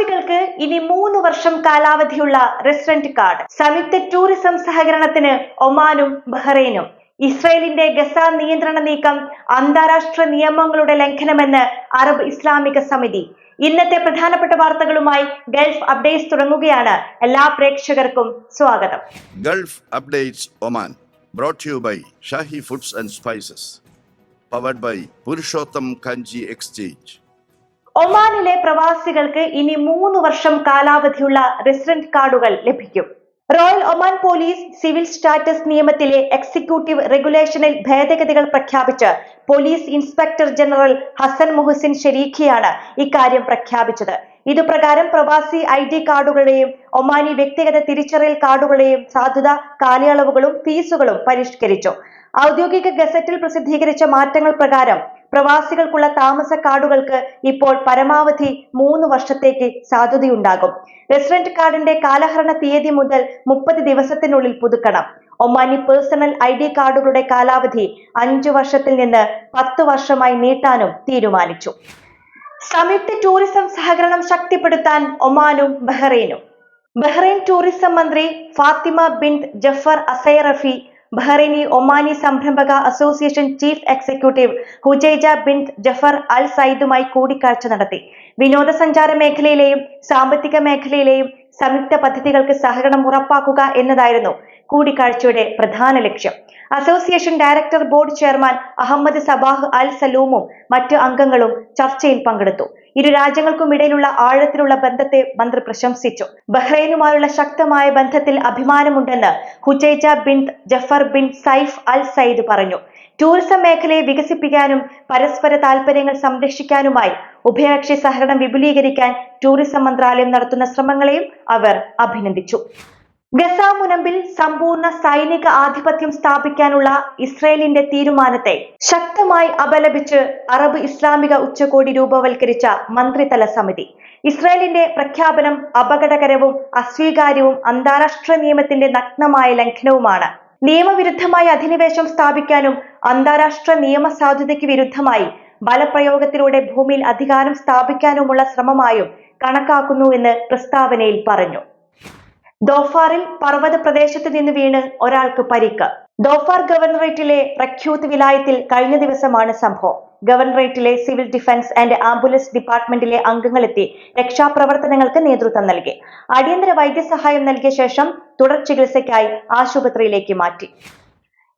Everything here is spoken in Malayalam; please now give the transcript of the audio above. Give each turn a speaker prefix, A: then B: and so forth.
A: പ്രവാസികൾക്ക് ഇനി മൂന്ന് വർഷം കാലാവധിയുള്ള റെസിഡന്റ് കാർഡ് സംയുക്ത ടൂറിസം സഹകരണത്തിന് ഒമാനും ബഹ്റൈനും. ഇസ്രയേലിന്റെ ഗസ നിയന്ത്രണ നീക്കം അന്താരാഷ്ട്ര നിയമങ്ങളുടെ ലംഘനമെന്ന് അറബ് ഇസ്ലാമിക സമിതി. ഇന്നത്തെ പ്രധാനപ്പെട്ട വാർത്തകളുമായി ഗൾഫ് അപ്ഡേറ്റ്സ് തുടങ്ങുകയാണ്. എല്ലാ പ്രേക്ഷകർക്കും സ്വാഗതം.
B: Gulf updates Oman brought you by Shahi foods and spices powered by Purushottam Kanji exchange.
A: ഒമാനിലെ പ്രവാസികൾക്ക് ഇനി മൂന്ന് വർഷം കാലാവധിയുള്ള റെസിഡന്റ് കാർഡുകൾ ലഭിക്കും. Royal Oman Police civil status നിയമത്തിലെ എക്സിക്യൂട്ടീവ് റെഗുലേഷനിൽ ഭേദഗതികൾ പ്രഖ്യാപിച്ച് police inspector general Hassan Mohsin ഷെരീഖിയാണ് ഇക്കാര്യം പ്രഖ്യാപിച്ചത്. ഇതുപ്രകാരം പ്രവാസി ഐ ഡി കാർഡുകളുടെയും ഒമാനി വ്യക്തിഗത തിരിച്ചറിയൽ കാർഡുകളുടെയും സാധുത കാലയളവുകളും ഫീസുകളും പരിഷ്കരിച്ചു. ഔദ്യോഗിക ഗസറ്റിൽ പ്രസിദ്ധീകരിച്ച മാറ്റങ്ങൾ പ്രകാരം പ്രവാസികൾക്കുള്ള താമസ കാർഡുകൾക്ക് ഇപ്പോൾ പരമാവധി മൂന്ന് വർഷത്തേക്ക് സാധുതയുണ്ടാകും റെസിഡന്റ് കാർഡിന്റെ കാലഹരണ തീയതി മുതൽ മുപ്പത് ദിവസത്തിനുള്ളിൽ പുതുക്കണം. ഒമാനി പേഴ്സണൽ ഐ ഡി കാർഡുകളുടെ കാലാവധി അഞ്ചു വർഷത്തിൽ നിന്ന് പത്ത് വർഷമായി നീട്ടാനും തീരുമാനിച്ചു. സംയുക്ത ടൂറിസം സഹകരണം ശക്തിപ്പെടുത്താൻ ഒമാനും ബഹ്റൈനും. ബഹ്റൈൻ ടൂറിസം മന്ത്രി Fatima bin Jafar അസൈറഫി Bahraini Omani സംരംഭക association chief executive Hujaija bin Jafar al സയ്യിദുമായി കൂടിക്കാഴ്ച നടത്തി. വിനോദസഞ്ചാര മേഖലയിലെയും സാമ്പത്തിക മേഖലയിലെയും സംയുക്ത പദ്ധതികൾക്ക് സഹകരണം ഉറപ്പാക്കുക എന്നതായിരുന്നു കൂടിക്കാഴ്ചയുടെ പ്രധാന ലക്ഷ്യം. Association director board chairman Ahmed Sabah al സലൂമും മറ്റ് അംഗങ്ങളും ചർച്ചയിൽ പങ്കെടുത്തു. ഇരു രാജ്യങ്ങൾക്കും ഇടയിലുള്ള ആഴത്തിലുള്ള ബന്ധത്തെ മന്ത്രി പ്രശംസിച്ചു. ബഹ്റൈനുമായുള്ള ശക്തമായ ബന്ധത്തിൽ അഭിമാനമുണ്ടെന്ന് Hujaija bin Jafar bin Saif al Sayyid പറഞ്ഞു. ടൂറിസം മേഖലയെ വികസിപ്പിക്കാനും പരസ്പര താൽപര്യങ്ങൾ സംരക്ഷിക്കാനുമായി ഉഭയകക്ഷി സഹകരണം വിപുലീകരിക്കാൻ ടൂറിസം മന്ത്രാലയം നടത്തുന്ന ശ്രമങ്ങളെയും അവർ അഭിനന്ദിച്ചു. ഗസ മുനമ്പിൽ സമ്പൂർണ സൈനിക ആധിപത്യം സ്ഥാപിക്കാനുള്ള ഇസ്രയേലിന്റെ തീരുമാനത്തെ ശക്തമായി അപലപിച്ച് അറബ് ഇസ്ലാമിക ഉച്ചകോടി രൂപവൽക്കരിച്ച മന്ത്രിതല സമിതി. ഇസ്രയേലിന്റെ പ്രഖ്യാപനം അപകടകരവും അസ്വീകാര്യവും അന്താരാഷ്ട്ര നിയമത്തിന്റെ നഗ്നമായ ലംഘനവുമാണ്. നിയമവിരുദ്ധമായ അധിനിവേശം സ്ഥാപിക്കാനും അന്താരാഷ്ട്ര നിയമ സാധ്യതയ്ക്ക് വിരുദ്ധമായി ബലപ്രയോഗത്തിലൂടെ ഭൂമിയിൽ അധികാരം സ്ഥാപിക്കാനുമുള്ള ശ്രമമായും കണക്കാക്കുന്നുവെന്ന് പ്രസ്താവനയിൽ പറഞ്ഞു. ദോഫാറിൽ പർവത പ്രദേശത്ത് നിന്ന് വീണ് ഒരാൾക്ക് പരിക്ക്. ദോഫാർ ഗവർണറേറ്റിലെ റഖ്യൂത്ത് വിലായത്തിൽ കഴിഞ്ഞ ദിവസമാണ് സംഭവം. ഗവർണറേറ്റിലെ സിവിൽ ഡിഫൻസ് ആൻഡ് ആംബുലൻസ് ഡിപ്പാർട്ട്മെന്റിലെ അംഗങ്ങളെത്തി രക്ഷാപ്രവർത്തനങ്ങൾക്ക് നേതൃത്വം നൽകി. അടിയന്തര വൈദ്യസഹായം നൽകിയ ശേഷം തുടർ ചികിത്സയ്ക്കായി ആശുപത്രിയിലേക്ക് മാറ്റി.